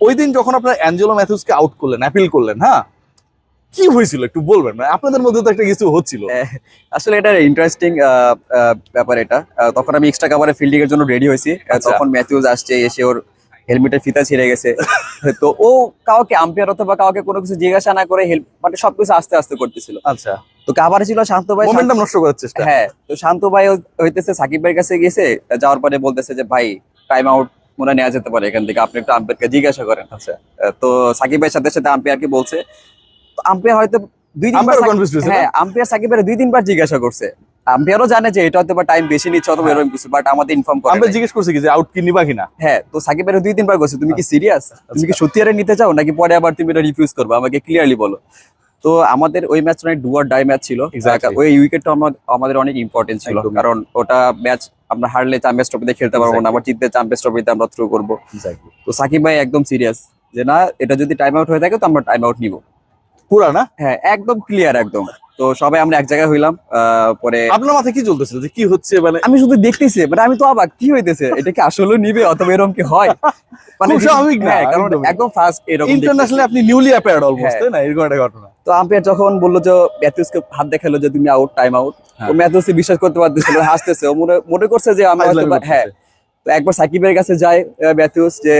ওই দিন যখন আপনার অ্যাঞ্জেলো ম্যাথিউসকে আউট করলেন অ্যাপিল করলেন হ্যাঁ? কি হয়েছিল একটু বলবেন? মানে আপনাদের মধ্যে তো একটা কিছু হচ্ছিল। আসলে এটা ইন্টারেস্টিং ব্যাপার এটা। তখন আমি এক্সট্রা কাভারে ফিল্ডিং এর জন্য রেডি হয়েছি। আচ্ছা। তখন ম্যাথিউজ আসছে এসে ওর হেলমেটের ফিতা ছিঁড়ে গেছে। তো ও কাউকে আম্পায়ার অথবা কাউকে কোনো কিছু জিজ্ঞাসা না করে মানে সবকিছু আস্তে আস্তে করতেছিল। আচ্ছা। তো কাভারে ছিল শান্ত ভাই মোমেন্টাম নষ্ট করার চেষ্টা। হ্যাঁ তো শান্ত ভাই হইতেছে সাকিব ভাইয়ের কাছে গেছে যাওয়ার পরে বলতেছে যে ভাই টাইম আউট মনে নেওয়া যেতে পারে এখান থেকে। আপনি একটু আম্পায়ারকে জিজ্ঞাসা করেন। আচ্ছা তো সাকিব ভাইয়ের সাথে সাথে আম্পায়ারকে বলছে? আম্পায়ার হয়তো দুই তিনবার হ্যাঁ আম্পায়ার সাকিব ভাইয়ের দুই তিনবার জিজ্ঞাসা করছে। আম্পায়ারও জানে যে এটা হয়তো টাইম বেশি নিচ্ছে অথবা। এরকম কিছু বাট আমাদের ইনফর্ম করে আমরা জিজ্ঞেস করছি কি যে আউট কি নিবা কিনা হ্যাঁ তো সাকিব ভাইয়ের দুই তিনবার বলছে তুমি কি সিরিয়াস তুমি কি সত্যি আরে নিতে চাও? নাকি পরে আবার তুমি এটা রিফিউজ করবে? আমাকে ক্লিয়ারলি বলো। তো আমাদের ওই ম্যাচ অনেক ডুয়ার ডাই ম্যাচ ছিল। ওই উইকেটটা আমাদের অনেক ইম্পর্টেন্ট ছিল। কারণ ওটা ম্যাচ আমরা হারলে চ্যাম্পিয়ন্স ট্রফিতে খেলতে পারব না. আবার জিতলে চ্যাম্পিয়ন্স ট্রফিতে আমরা থ্রু করব। তো সাকিব ভাই একদম সিরিয়াস যে না এটা যদি টাইম আউট হয়ে থাকে তো আমরা টাইম আউট নিব। পুরা না? হ্যাঁ একদম ক্লিয়ার একদম। তো সবাই আমরা এক জায়গায় হইলাম পরে আপনার মাথায় কি চলতেছিল যে কি হচ্ছে মানে? আমি শুধু দেখতেছি মানে আমি তো অবাক কি হইতেছে? এটা কি আসলে নিবে অথবা এরকম কি হয়? খুব স্বাভাবিক না, হ্যাঁ, কারণ একদম ফার্স্ট এরকম ইন্টারন্যাশনালি আপনি নিউলি অ্যাপেয়ার্ড অলমোস্ট। তাই না? এরকম একটা ঘটনা। তো আম্পায়ার যখন বলল যে ম্যাথিউসকে হাত দেখাল যে তুমি আউট টাইম আউট। তো ম্যাথিউস বিশ্বাস করতে পারতেছিল হাসতেছে। ও মনে মনে করছে যে আমরা হয়তো হ্যাঁ। তো একবার সাকিবের কাছে যায় ম্যাথিউস যে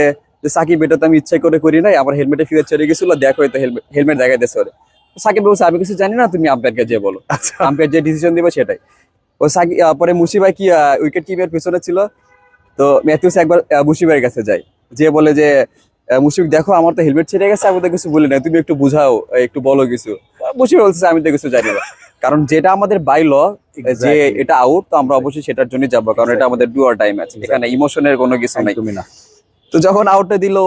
সাকিব এটা তো আমি ইচ্ছা করে করি নাই আমার হেলমেটে ফিগার চলে গেছিল দেখো তো হেলমেট হেলমেট দেখা দিয়েছে ওরে সাকিব বলছে আমি কিছু জানি না তুমি আম্পায়ারকে যে বলো। আচ্ছা। আম্পায়ার যে ডিসিশন দিবে সেটাই। ও সাকি আহ, পরে মুশি ভাই কি উইকেট কিপার পিছনে ছিল তো ম্যাথিউস একবার মুশি কাছে যায়। যে বলে যে মুশফিক দেখো আমার তো হেলমেট ছেড়ে গেছে আমি তো কিছু বলি না তুমি একটু বুঝাও একটু বলো কিছু। মুশফিক বলছে আমি তো কিছু জানি না। কারণ যেটা আমাদের বাই ল যে এটা আউট তো আমরা অবশ্যই সেটার জন্য যাব কারণ এটা আমাদের ডু আর টাইম আছে এখানে ইমোশনের কোনো কিছু নাই। একদমই না। তো যখন আউটটা দিল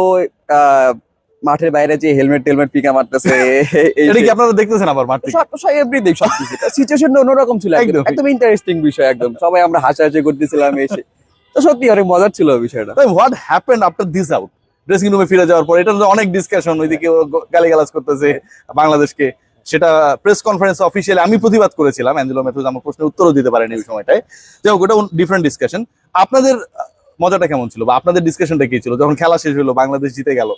মাঠের বাইরে যে হেলমেট টেলমেট পিকা মারতেছে এটা কি আপনারা দেখতেছেন আবার মাঠ? সব সব এভরিথিং সবকিছু সিচুয়েশন অন্যরকম ছিল একদম। একদম ইন্টারেস্টিং বিষয় একদম। সবাই আমরা হাসাহাসি করতেছিলাম এসে। তো সত্যি অনেক মজার ছিল বিষয়টা। What happened after this out dressing রুমে ফিরে যাওয়ার পর এটা অনেক ডিসকাশন ওইদিকে গালিগালাজ করতেছে বাংলাদেশকে। সেটা প্রেস কনফারেন্স অফিসিয়ালি আমি প্রতিবাদ করেছিলাম অ্যাঞ্জেলো ম্যাথুজ আমার প্রশ্নের উত্তরও দিতে পারেনি ওই সময়টায়। যাই হোক ওটা ডিফারেন্ট ডিসকাশন আপনাদের মজাটা কেমন ছিল বা আপনাদের ডিসকাশনটা কি ছিল? যখন খেলা শেষ হলো বাংলাদেশ জিতে গেল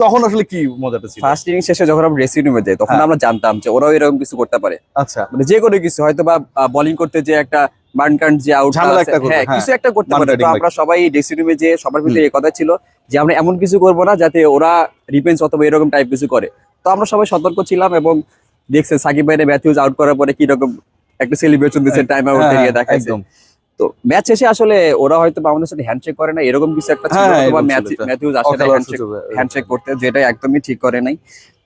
তখন আসলে কি মজাটা ছিল? ফার্স্ট ইনিংস শেষে যখন আমরা ড্রেসিং রুমে যাই তখন হ্যাঁ। আমরা জানতাম যে ওরাও এরকম কিছু করতে পারে। আচ্ছা। মানে যে কোনো কিছু হয়তো বা বোলিং করতে যে একটা বার্নকান্ট যে আউট হ্যাঁ হ্যাঁ। কিছু একটা করতে পারে। আমরা সবাই ড্রেসিং রুমে যে সবার ভিতরে এই কথা ছিল যে আমরা এমন কিছু করব না যাতে ওরা রিপেন্স অথবা এরকম টাইপ কিছু করে। তো আমরা সবাই সতর্ক ছিলাম এবং দেখছেন সাকিব ভাইয়ের ম্যাথিউজ আউট করার পরে কি রকম একটা সেলিব্রেশন দিচ্ছে টাইম আউট এরিয়া দেখাইছে একদম। তো ম্যাচ শেষে আসলে ওরা হয়তো আমাদের সাথে হ্যান্ডশেক করে না এরকম কিছু একটা ছিল হ্যাঁ, অথবা। ম্যাথিউজ আসলে হ্যান্ডশেক হ্যান্ডশেক করতে যেটা একদমই ঠিক করে নাই।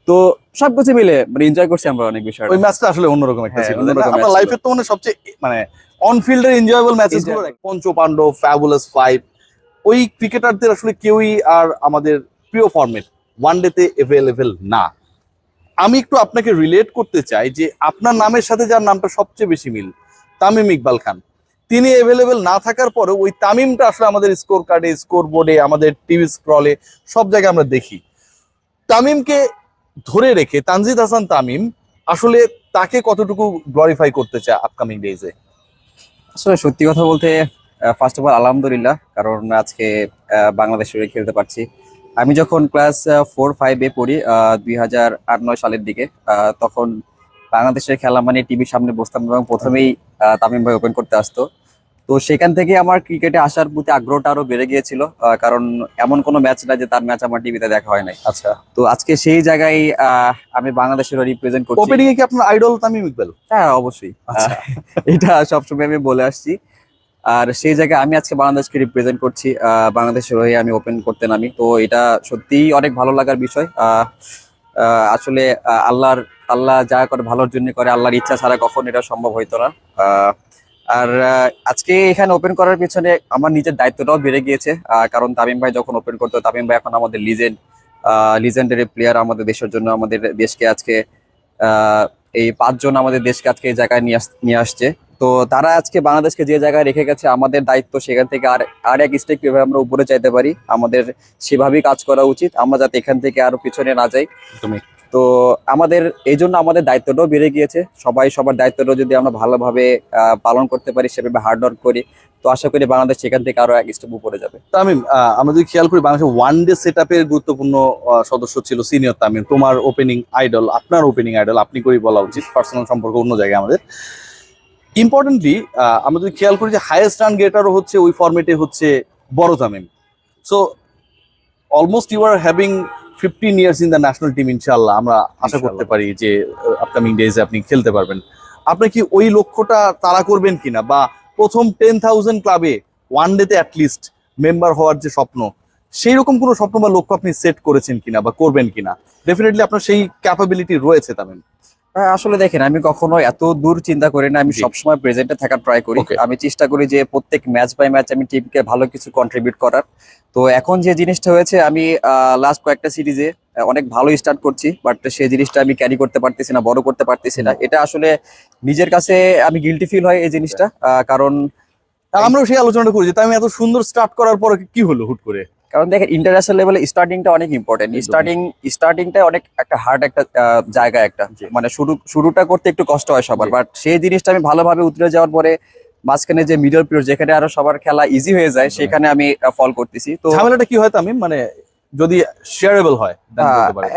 তো সবকিছু মিলে মানে এনজয় করছি আমরা অনেক বিষয় ওই ম্যাচটা আসলে অন্যরকম একটা হ্যাঁ, ছিল match লাইফের তো মানে সবচেয়ে মানে অন ফিল্ডের এনজয়েবল ম্যাচেসগুলো পঞ্চ পাণ্ডব ফ্যাবুলাস ফাইভ ওই ক্রিকেটারদের আসলে কেউই আর আমাদের প্রিয় ফরম্যাট ওয়ান ডেতে এভেলেবেল না। আমি একটু আপনাকে রিলেট করতে চাই যে আপনার নামের সাথে যার নামটা সবচেয়ে বেশি মিল, তামিম ইকবাল খান। তিনি এভেলেবেল না থাকার পরে ওই তামিমটা আসলে আমাদের স্কোর কার্ডে স্কোর বোর্ডে আমাদের টিভি স্ক্রলে সব জায়গায় আমরা দেখি। তামিমকে ধরে রেখে তানজিদ হাসান তামিম আসলে তাকে কতটুকু গ্লোরিফাই করতে চায় আপকামিং ডেজে আসলে সত্যি কথা বলতে ফার্স্ট অফ অল আলহামদুলিল্লাহ কারণ আজকে বাংলাদেশের হয়ে খেলতে পারছি। আমি যখন ক্লাস ফোর ফাইভে পড়ি দুই হাজার আট নয় সালের দিকে তখন বাংলাদেশের খেলা মানে টিভির সামনে বসতাম এবং প্রথমেই তামিম ভাই ওপেন করতে আসতো। তো সেখান থেকে আমার ক্রিকেটে আসার প্রতি আগ্রহটা আরও বেড়ে গিয়েছিল কারণ এমন কোনো ম্যাচ না যে তার ম্যাচ আমার টিভিতে দেখা হয় নাই। আচ্ছা। তো আজকে সেই জায়গায় আমি বাংলাদেশের রিপ্রেজেন্ট করছি। ওপেনিং এ কি আপনার আইডল তামিম ইকবাল? হ্যাঁ অবশ্যই। আচ্ছা। এটা সবসময় আমি বলে আসছি। আর সেই জায়গায় আমি আজকে বাংলাদেশকে রিপ্রেজেন্ট করছি বাংলাদেশের হয়ে আমি ওপেন করতে নামি। তো এটা সত্যিই অনেক ভালো লাগার বিষয়। আসলে আল্লাহর, আল্লাহ যা করে ভালোর জন্য করে, আল্লাহর ইচ্ছা ছাড়া কখন এটা সম্ভব হইতো না। আর আজকে এখানে ওপেন করার পিছনে আমার নিজের দায়িত্বটাও বেড়ে গিয়েছে। কারণ তামিম ভাই যখন ওপেন করতো, তামিম ভাই এখন আমাদের লিজেন্ড লিজেন্ডারি প্লেয়ার আমাদের দেশের জন্য, আমাদের দেশকে আজকে এই পাঁচজন আমাদের দেশকে আজকে এই জায়গায় নিয়ে আস- নিয়ে আসছে। তো তারা আজকে বাংলাদেশকে যে জায়গায় রেখে গেছে আমাদের দায়িত্ব সেখান থেকে আর আর এক স্টেপ কীভাবে আমরা উপরে চাইতে পারি। আমাদের সেভাবেই কাজ করা উচিত। আমরা যাতে এখান থেকে আরও পিছনে না যাই। একদমই। তো আমাদের এই জন্য আমাদের দায়িত্বটাও বেড়ে গিয়েছে। সবাই সবার দায়িত্বটা যদি আমরা ভালোভাবে পালন করতে পারি সেভাবে হার্ড ওয়ার্ক করি তো আশা করি বাংলাদেশ সেখান থেকে আরও এক স্টেপ উপরে যাবে। তামিম আমরা যদি খেয়াল করি বাংলাদেশের ওয়ান ডে সেট গুরুত্বপূর্ণ সদস্য ছিল সিনিয়র তামিম। তোমার ওপেনিং আইডল আপনার ওপেনিং আইডল আপনি করেই বলা উচিত পার্সোনাল সম্পর্ক অন্য জায়গায় আমাদের। ইম্পর্টেন্টলি আমরা যদি খেয়াল করি যে হাইয়েস্ট রান গেটারও হচ্ছে ওই ফর্মেটে হচ্ছে বড় Tamim. So almost you are having fifteen years in the national team ইনশাল্লাহ আমরা আশা করতে পারি যে আপকামিং ডেজে আপনি খেলতে পারবেন। আপনি কি ওই লক্ষ্যটা তারা করবেন কিনা বা প্রথম টেন থাউজেন্ড ক্লাবে ওয়ান ডেতে অ্যাটলিস্ট মেম্বার হওয়ার যে স্বপ্ন সেই রকম কোনো স্বপ্ন বা লক্ষ্য আপনি সেট করেছেন কিনা বা করবেন কিনা? ডেফিনেটলি আপনার সেই ক্যাপাবিলিটি রয়েছে তামিম। হ্যাঁ, আসলে দেখেন আমি কখনো এত দূর চিন্তা করি না আমি সবসময় প্রেজেন্টে থাকার ট্রাই করি। আমি চেষ্টা করি যে প্রত্যেক ম্যাচ বাই ম্যাচ আমি টিমকে ভালো কিছু কন্ট্রিবিউট করার। তো এখন যে জিনিসটা হয়েছে আমি লাস্ট কয়েকটা সিরিজে অনেক ভালো স্টার্ট করছি বাট সেই জিনিসটা আমি ক্যারি করতে পারতেছি না বড় করতে পারতেছি না। এটা আসলে নিজের কাছে আমি গিলটি ফিল হয় এই জিনিসটা কারণ আমরাও সেই আলোচনাটা করি যে তামিম এত সুন্দর স্টার্ট করার পর কি হলো হুট করে? কারণ দেখেন ইন্টারন্যাশনাল লেভেলে স্টার্টিংটা অনেক ইম্পর্টেন্ট। স্টার্টিং স্টার্টিংটা অনেক একটা হার্ড একটা জায়গা একটা। মানে শুরু শুরুটা করতে একটু কষ্ট হয় সবার বাট সেই জিনিসটা আমি ভালোভাবে উতরে যাওয়ার পরে মাঝখানে যে মিডল পিরিয়ড যেখানে আরও সবার খেলা ইজি হয়ে যায় সেখানে আমি ফল করতেছি। তো ঝামেলাটা কি হয় আমি মানে যদি শেয়ারেবল হয়।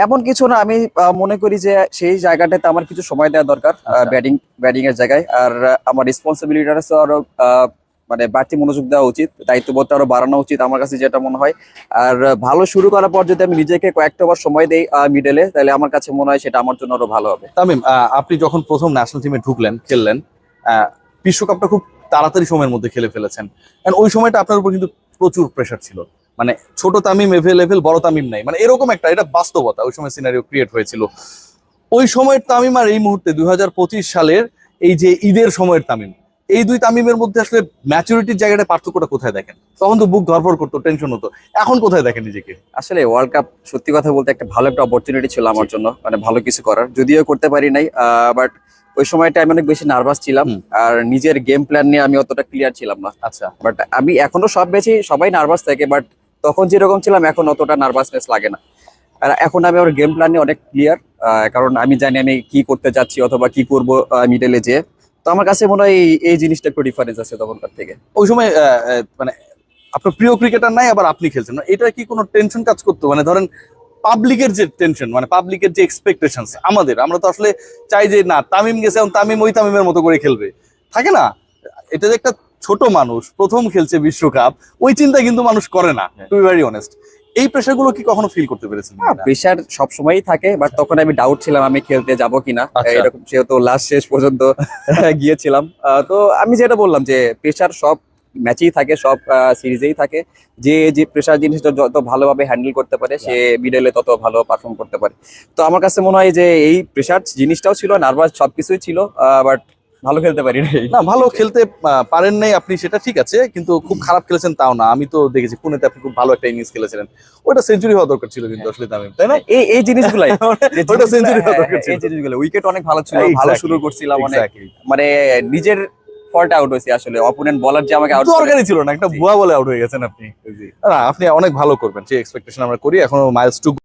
এমন কিছু না আমি মনে করি যে সেই জায়গাটাতে আমার কিছু সময় দেওয়া দরকার আচ্ছা। ব্যাটিং ব্যাটিং এর জায়গায়। আর আমার রেসপন্সিবিলিটি আরও আহ, মানে বাড়তি মনোযোগ দেওয়া উচিত দায়িত্ববোধটা আরও বাড়ানো উচিত আমার কাছে যেটা মনে হয়। আর ভালো শুরু করার পর যদি আমি নিজেকে কয়েকটা বার সময় দেই মিডলে তাহলে আমার কাছে মনে হয় সেটা আমার জন্য আরও ভালো হবে। তামিম আপনি যখন প্রথম ন্যাশনাল টিমে ঢুকলেন খেললেন আহ, বিশ্বকাপটা খুব তাড়াতাড়ি সময়ের মধ্যে খেলে ফেলেছেন। ওই সময়টা আপনার উপর কিন্তু প্রচুর প্রেশার ছিল। মানে ছোট তামিম এভেলেবেল বড় তামিম নাই। মানে এরকম একটা এটা বাস্তবতা ওই সময় সিনারিও ক্রিয়েট হয়েছিল। ওই সময়ের তামিম আর এই মুহূর্তে দুই সালের এই যে ঈদের সময়ের তামিম এই দুই তামিমের মধ্যে আসলে ম্যাচুরিটির জায়গাটা পার্থক্যটা কোথায় দেখেন? তখন তো বুক ধরফর করতো টেনশন হতো। এখন কোথায় দেখেন নিজেকে? আসলে ওয়ার্ল্ড কাপ সত্যি কথা বলতে একটা ভালো একটা অপরচুনিটি ছিল আমার জন্য মানে ভালো কিছু করার। যদিও করতে পারি নাই বাট ওই সময়টা আমি অনেক বেশি নার্ভাস ছিলাম। আর নিজের গেম প্ল্যান নিয়ে আমি অতটা ক্লিয়ার ছিলাম না। আচ্ছা। বাট আমি এখনও সব বেশি সবাই নার্ভাস থাকে বাট তখন যেরকম ছিলাম, এখন অতটা নার্ভাসনেস লাগে না। আর এখন আমি আমার গেম প্ল্যান অনেক ক্লিয়ার কারণ আমি জানি আমি কি করতে যাচ্ছি অথবা কি করব মিডলে যে তো আমার কাছে মনে হয় এই- জিনিসটা একটু ডিফারেন্স আছে তখনকার থেকে। ওই সময় মানে আপনার প্রিয় ক্রিকেটার নাই, আবার আপনি খেলছেন এটা কি কোনো টেনশন কাজ করতো? মানে ধরেন পাবলিকের যে টেনশন মানে পাবলিকের যে এক্সপেকটেশন আমাদের, আমরা তো আসলে চাই যে না, তামিম গেছে তামিম ওই তামিমের মতো করে খেলবে। থাকে না? এটা যে একটা ছোট মানুষ প্রথম খেলছে বিশ্বকাপ ওই চিন্তা কিন্তু মানুষ করে না টু বি ভেরি অনেস্ট এই প্রেশারগুলো কি কখনো ফিল করতে পেরেছেন? প্রেশার সবসময়ই থাকে বাট তখন আমি ডাউট ছিলাম আমি খেলতে যাব কিনা। আচ্ছা। এরকম সেহেতু লাস্ট শেষ পর্যন্ত গিয়েছিলাম। আহ, তো আমি যেটা বললাম যে প্রেশার সব ম্যাচেই থাকে সব সিরিজেই থাকে। যে যে প্রেশার জিনিসটা যত ভালোভাবে হ্যান্ডেল করতে পারে সে মিডলে তত ভালো পারফর্ম করতে পারে। তো আমার কাছে মনে হয় যে এই প্রেশার জিনিসটাও ছিল নার্ভাস সবকিছুই ছিল বাট ভালো খেলতে পারি নাই। না ভালো খেলতে পারেন নাই আপনি সেটা ঠিক আছে কিন্তু খুব খারাপ খেলেছেন তাও না। আমি তো দেখেছি পুনেতে আপনি খুব ভালো একটা ইনিংস খেলেছিলেন। ওটা সেঞ্চুরি হওয়া দরকার ছিল কিন্তু আসলে তামিম তাই না? এই এই জিনিসগুলাই ওটা সেঞ্চুরি হওয়া হ্যাঁ, দরকার ছিল। এই জিনিসগুলো উইকেট অনেক ভালো ছিল ভালো শুরু করছিলাম অনেক। মানে নিজের ফল্ট আউট হয়েছে আসলে অপোনেন্ট বলার যে আমাকে আউট দরকারই ছিল না একটা ভুয়া বলে আউট হয়ে গেছেন আপনি। না আপনি অনেক ভালো করবেন সেই এক্সপেকটেশন আমরা করি এখনও মাইলস টু